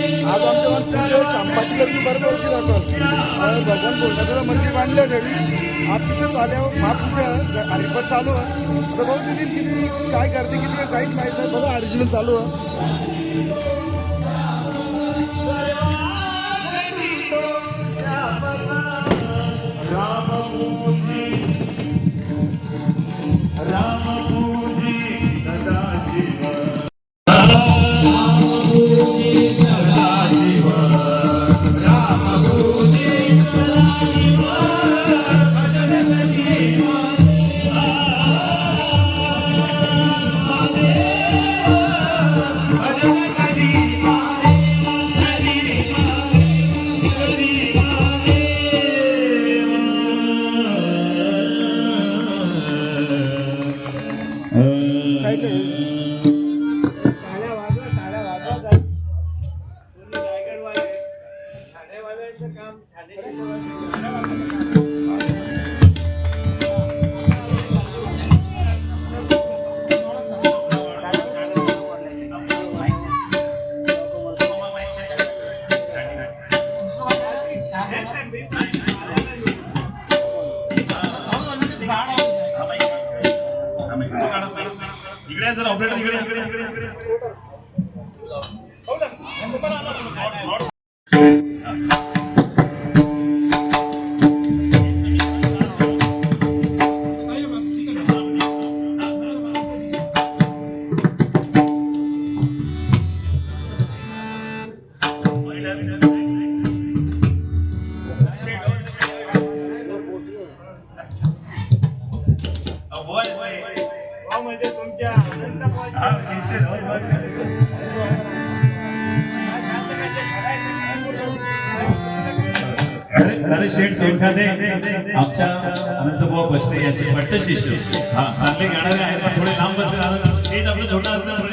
आज आमच्या तुम्ही बरोबर वर्षी भगवान बोलण्याचं मंदिर बांधलं घरी. आज तिथे चाल्यावर महापूजा हरिपत चालू आहे. आता भाऊ तिथे किती काय करते किती काहीच माहीत नाही बघा ओरिजिनल चालू आहे. वा म्हणजे तुमच्या अरे शेठ सोनखाने आमच्या अनंतभाऊ बस्ते यांचे पट्ट शिष्य. हा चांगले गाणारे आहेत पण थोडे लांब बसले आपलं छोटा असल्यामुळे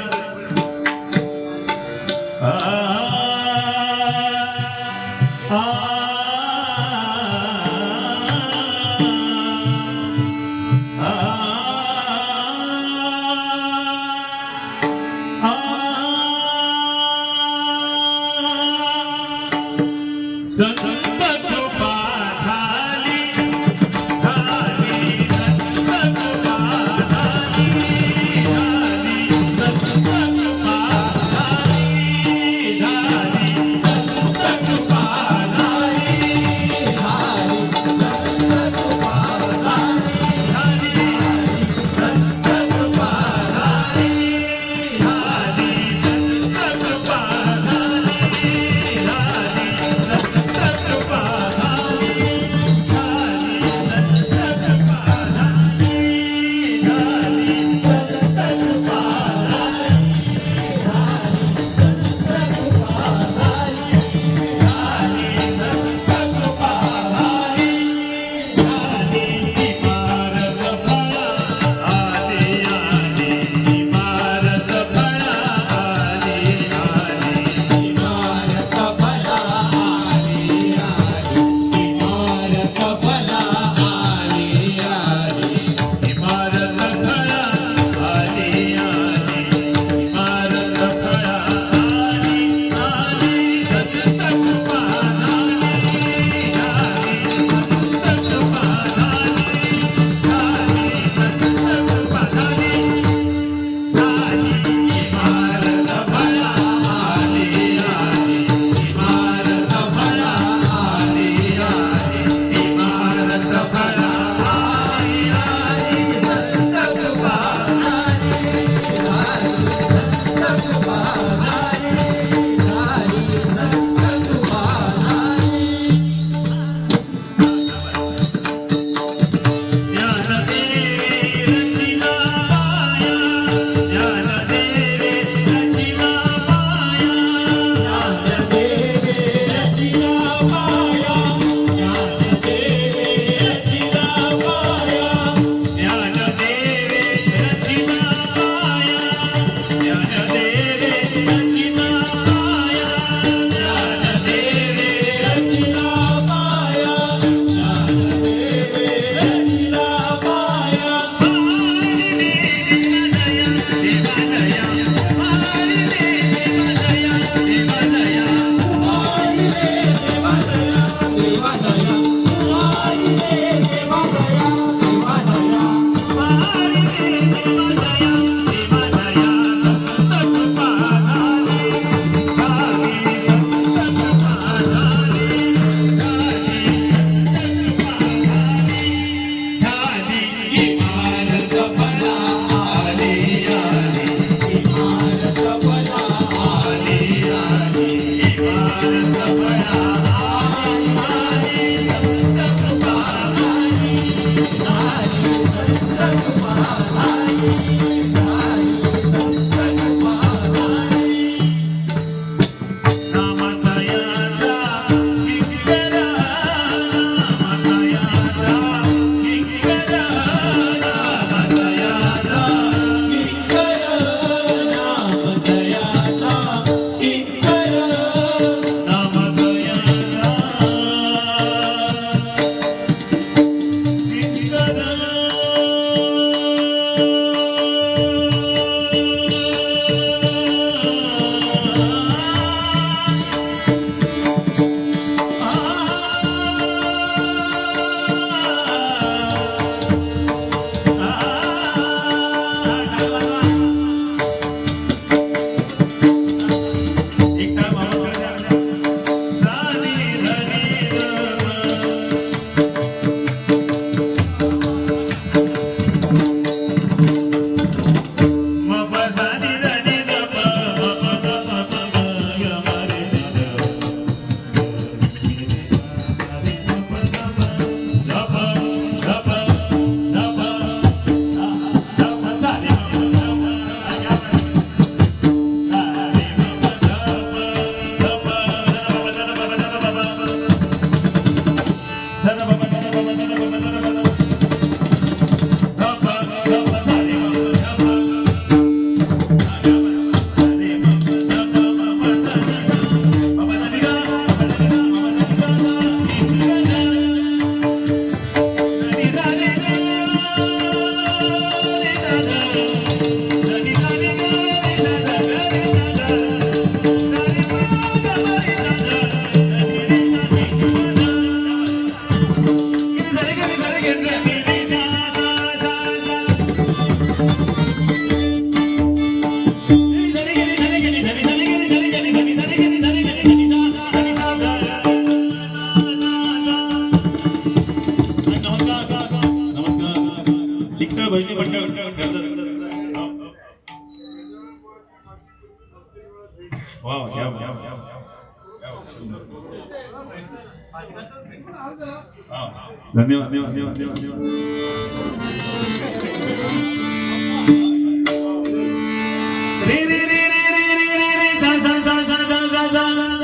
Father.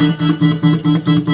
Thank you.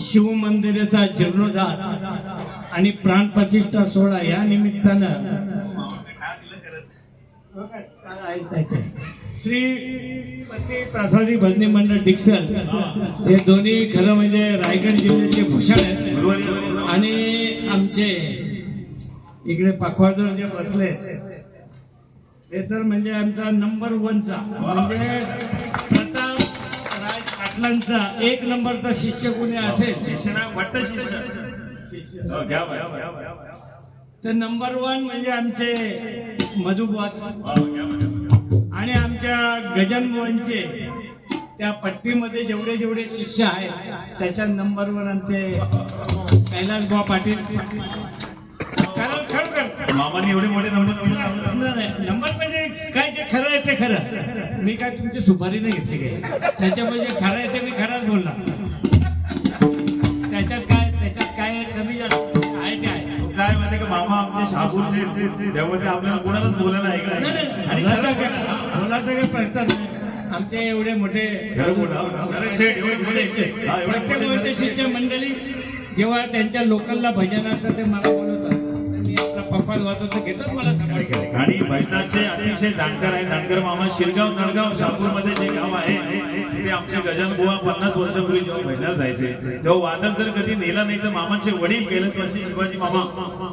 शिवमंदिराचा जीर्णोद्धार आणि प्राणप्रतिष्ठा सोहळा या निमित्तानं श्री पती प्रसादी भजनी मंडळ डिक्सल हे दोन्ही खरं म्हणजे रायगड जिल्ह्याचे भूषण आहेत. आणि आमचे इकडे पखवाजवर जे बसले ते तर म्हणजे आमचा नंबर वनचा म्हणजे प्रताप राज पाटलांचा एक नंबरचा शिष्य कोणी असेल शिष्यना वाटत शिष्य शिष्य हो, घ्या घ्या घ्या. तर नंबर वन म्हणजे आमचे मधुबॉच हो, घ्या घ्या. आणि आमच्या गजानमोहनचे त्या पट्टीमध्ये जेवढे जेवढे शिष्य आहेत त्याच्या नंबर वन आमचे कैलास बुवा पाटील मामाने एवढे मोठे नंबर नंबर म्हणजे काय जे खरं आहे ते खरं. मी काय तुमची सुपारी नाही घेतली काय? त्याच्यामध्ये जे खरं आहे ते मी खरंच बोलणार. त्याच्यात काय त्याच्यात काय कमी जास्त आहे ते आहे. काय माहिती का? मामा आमचे शापूरचे त्यामुळे ते आपल्याला कोणालाच बोलायला ऐकलं नाही. आणि खरं बोलायला- बोलायचं काही प्रश्न नाही. आमचे एवढे मोठे शेठ एवढे हा, एवढे प्रत्येक मोठे मोठेशीच्या मंडळी जेव्हा त्यांच्या लोकलला भजनाचं ते मला बोलवतात. तर मी आपला पप्पा वाजवतो घेतात मला. समजतं आणि भजनाचे अतिशय जाणकार आहे जाणकार मामा शिरगाव नळगाव शहापूरमध्ये जे गाव आहे तिथे आमचे गजान बुवा पन्नास वर्षापूर्वी जेव्हा भजनात जायचे तेव्हा वादक जर कधी नेला नाही तर मामाचे वडील गेल्याच वर्षी शिवाजी मामा.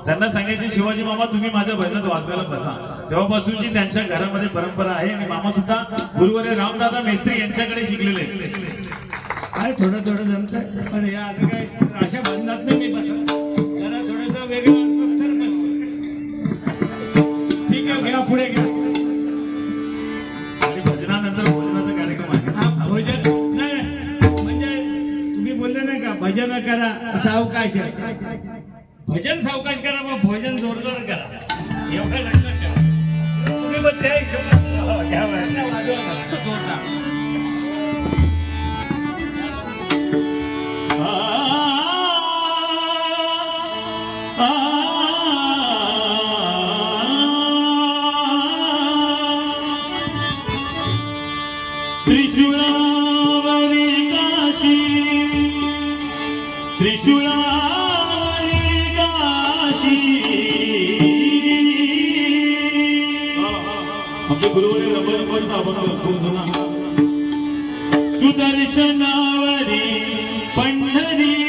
त्यांना सांगायचे शिवाजी मामा तुम्ही माझ्या भजनात वाजवायला बसा. तेव्हापासूनची त्यांच्या घरामध्ये परंपरा आहे. आणि मामा सुद्धा गुरुवारे रामदादा मेस्त्री यांच्याकडे शिकलेले. काय थोडं थोडं जमतं पण या आता काय अशा बंधात नाही मी बसत. जरा थोडंसं वेगळं पुढे घ्या आणि भजनानंतर भोजनाचा कार्यक्रम आहे. हा भोजन. नाही. म्हणजे तुम्ही बोलले नाही का भजन करा सावकाश भजन सावकाश करा मग भोजन जोरदार करा. एवढं लक्षात ठेवा. तुम्ही मग त्या हिशोबाने घ्या अभंग खूप जुना सुदर्शनावरी पंढरी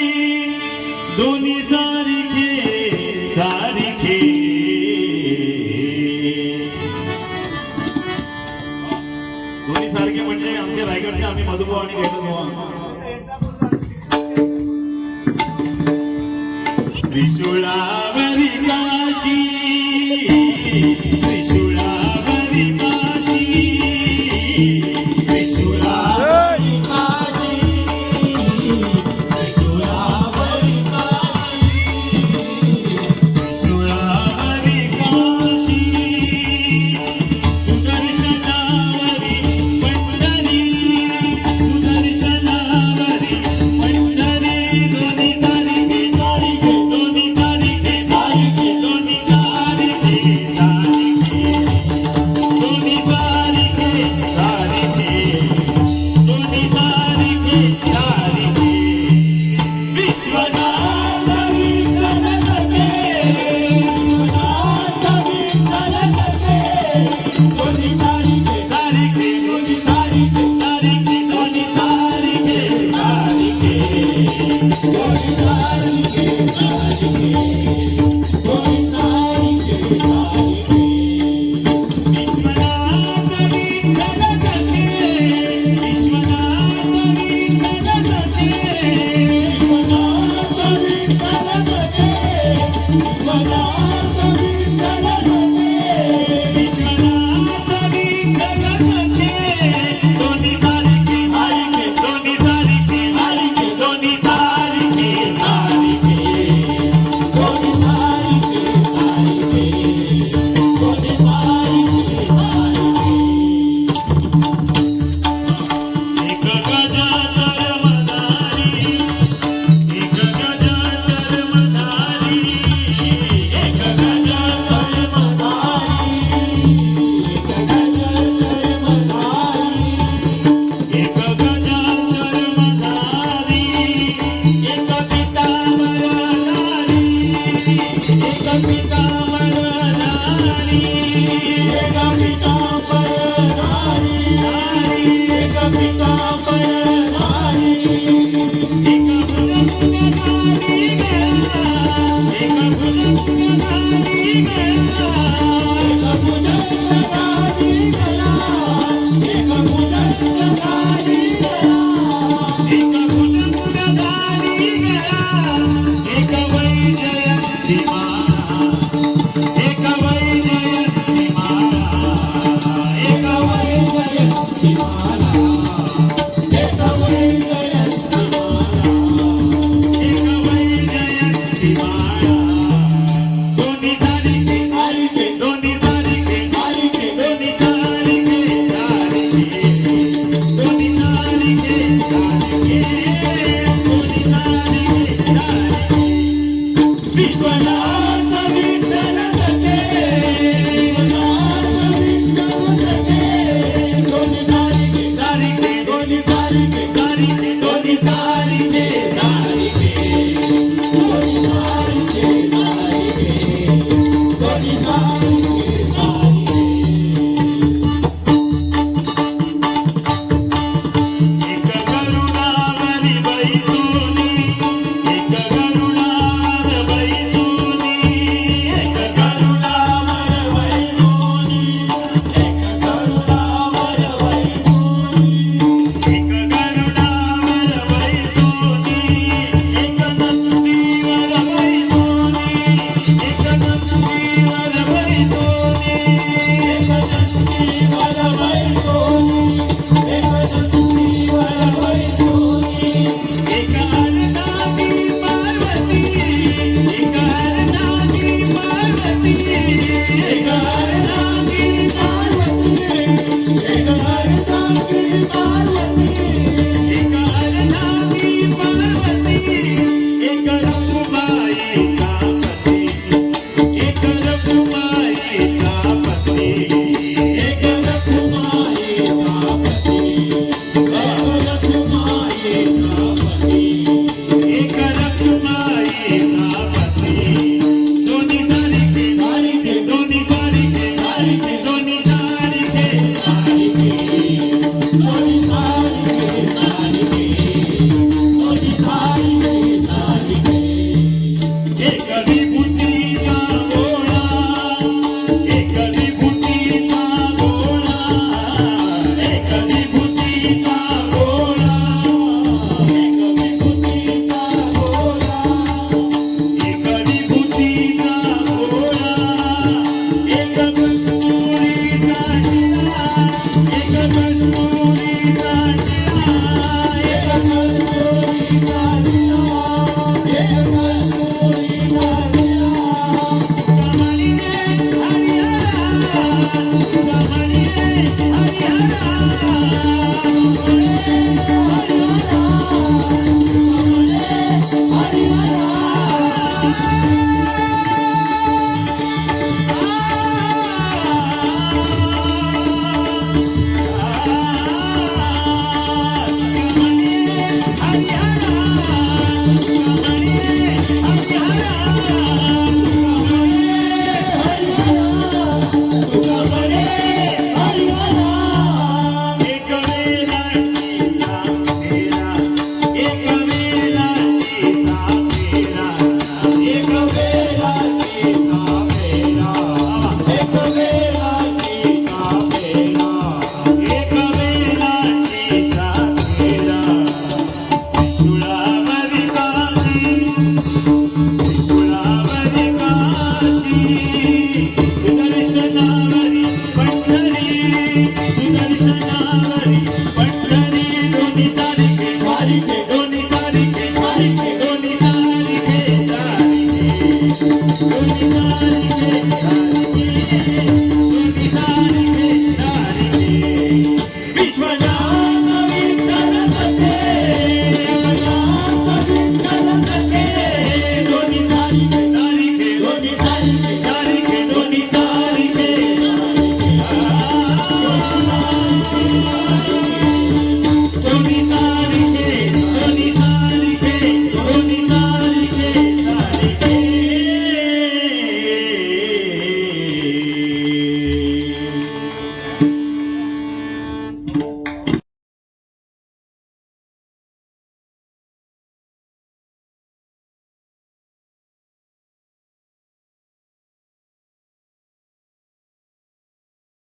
Denizleri